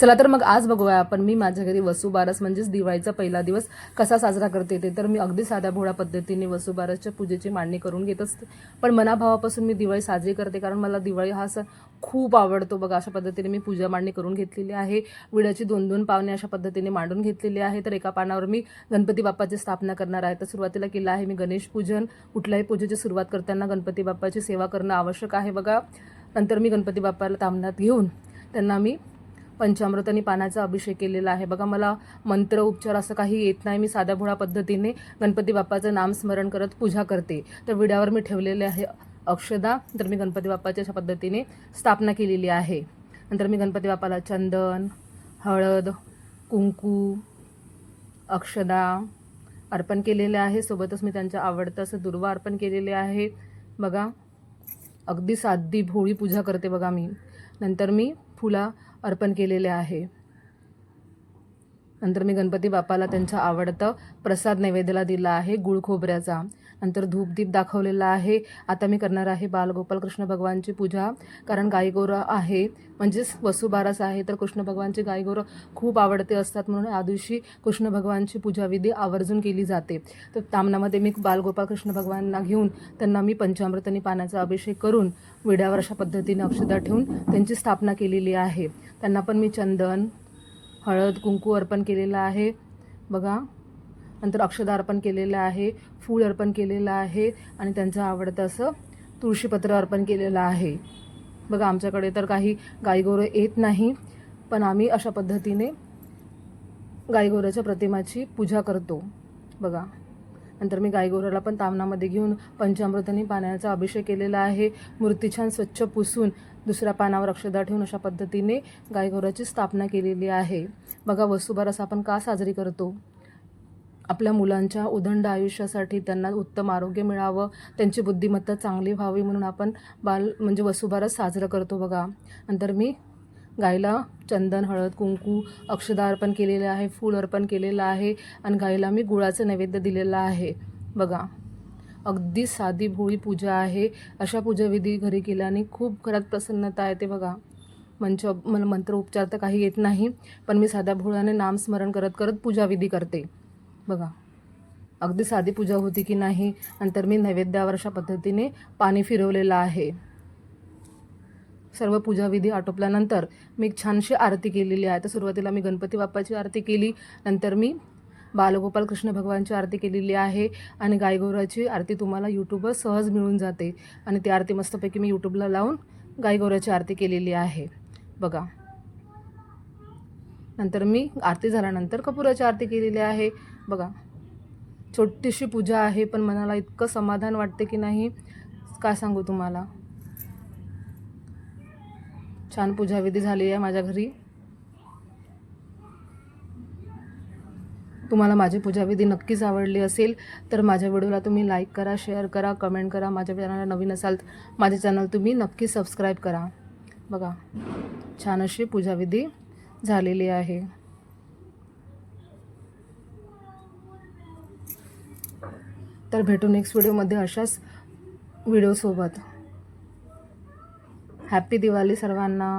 चला तर मग आज बघूया आपण. मी माझ्या घरी वसुबारस म्हणजेच दिवाळीचा पहिला दिवस कसा साजरा करते ते. तर मी अगदी साध्या भोळ्या पद्धतीने वसुबारसच्या पूजेची मांडणी करून घेत असते. पण मनाभावापासून मी दिवाळी साजरी करते कारण मला दिवाळी हा सण खूप आवडतो. बघा अशा पद्धतीने मी पूजा मांडणी करून घेतलेली आहे. विड्याची दोन दोन पावणे अशा पद्धतीने मांडून घेतलेली आहे. तर एका पानावर मी गणपती बाप्पाची स्थापना करणार आहे. तर सुरुवातीला केलं आहे मी गणेश पूजन. कुठल्याही पूजेची सुरुवात करताना गणपती बाप्पाची सेवा करणं आवश्यक आहे. बघा नंतर मी गणपती बाप्पाला तामणात घेऊन त्यांना मी पंचामृत आणि पानाचा अभिषेक केलेला आहे. बघा मला मंत्र उपचार असं काही येत नाही. मी साध्या भोळ्या पद्धतीने गणपती बाप्पाचं नामस्मरण करत पूजा करते. तर विड्यावर मी ठेवलेले आहे अक्षदा. तर मी गणपती बाप्पाची अशा पद्धतीने स्थापना केलेली आहे. नंतर मी गणपती बाप्पाला चंदन हळद कुंकू अक्षदा अर्पण केलेले आहे. सोबतच मी त्यांच्या आवडतं असं दुर्वा अर्पण केलेले आहे. बघा अगदी साधी भोळी पूजा करते बघा मी. नंतर मी फुला अर्पण केलेले आहे. नंतर मी गणपती बाप्पाला त्यांचा आवडतं प्रसाद नैवेद्याला दिला आहे गुळ खोबऱ्याचा. नंतर धूपदीप दाखवलेला आहे. आता मी करणार आहे बालगोपाल कृष्ण भगवानची पूजा. कारण गाईगोरं आहे म्हणजेच वसुबारस आहे तर कृष्ण भगवानची गायगोरं खूप आवडते असतात. म्हणून या दिवशी कृष्ण भगवानची पूजाविधी आवर्जून केली जाते. तर तामनामध्ये मी बालगोपाल कृष्ण भगवानना घेऊन त्यांना मी पंचामृतांनी पाण्याचा अभिषेक करून विड्यावर अशा पद्धतीने अक्षदा ठेवून त्यांची स्थापना केलेली आहे. त्यांना पण मी चंदन हळद कुंकू अर्पण केलेलं आहे. बघा. नंतर अक्षदा अर्पण केलेलं आहे. फूल अर्पण केलेलं आहे. आणि त्यांचं आवडतं असं तुळशीपत्र अर्पण केलेलं आहे. बघा आमच्याकडे तर काही गायगोरं येत नाही पण आम्ही अशा पद्धतीने गायगोऱ्याच्या प्रतिमाची पूजा करतो. बघा. नंतर मी गायगोऱ्याला पण तामणामध्ये घेऊन पंचामृताने पाण्याचा अभिषेक केलेला आहे. मूर्ती छान स्वच्छ पुसून दुसऱ्या पानावर अक्षदा ठेवून अशा पद्धतीने गायगौराची स्थापना केलेली आहे. बघा वसुबारस आपण का साजरी करतो? आपल्या मुलांच्या उदंड आयुष्यासाठी त्यांना उत्तम आरोग्य मिळावं त्यांची बुद्धिमत्ता चांगली व्हावी म्हणून आपण बाल म्हणजे वसुबारस साजरं करतो बघा. नंतर मी गायला चंदन हळद कुंकू अक्षदा अर्पण केलेलं आहे फूल अर्पण केलेलं आहे आणि गायला मी गुळाचं नैवेद्य दिलेलं आहे. बघा. अगदी साधी भोळी पूजा आहे. अशा पूजाविधी घरी केल्याने खूप घरात प्रसन्नता येते बघा. मंच मला मंत्र उपचार तर काही येत नाही पण मी साध्या भोळ्याने नामस्मरण करत करत पूजाविधी करते. बघा. अगदी साधी पूजा होती की नाही नंतर मी नैवेद्यावर अशा पद्धतीने पाणी फिरवलेलं आहे. सर्व पूजाविधी आटोपल्यानंतर मी छानशी आरती केलेली आहे. तर सुरुवातीला मी गणपती बाप्पाची आरती केली नंतर मी बालगोपाल कृष्ण भगवानची आरती केलेली आहे आणि गायगौराची आरती तुम्हाला यूट्यूबवर सहज मिळून जाते. आणि ती आरती मस्तपैकी मी यूट्यूबला लावून गायगौराची आरती केलेली आहे. बघा. नंतर मी आरती झाल्यानंतर कपुराची आरती केलेली आहे. बघा. छोटीशी पूजा आहे पण मनाला इतकं समाधान वाटते की नाही काय सांगू तुम्हाला? छान पूजाविधी झाली आहे माझ्या घरी. तुम्हाला माझी पूजाविधी नक्कीच आवडली असेल तर माझ्या व्हिडिओला तुम्ही लाईक करा शेअर करा कमेंट करा. माझ्या चॅनलला नवीन असाल तर माझे चॅनल तुम्ही नक्की सबस्क्राईब करा. बघा छान अशी पूजाविधी झालेली आहे. तर भेटू नेक्स्ट व्हिडिओमध्ये अशाच व्हिडिओसोबत हॅप्पी दिवाळी सर्वांना.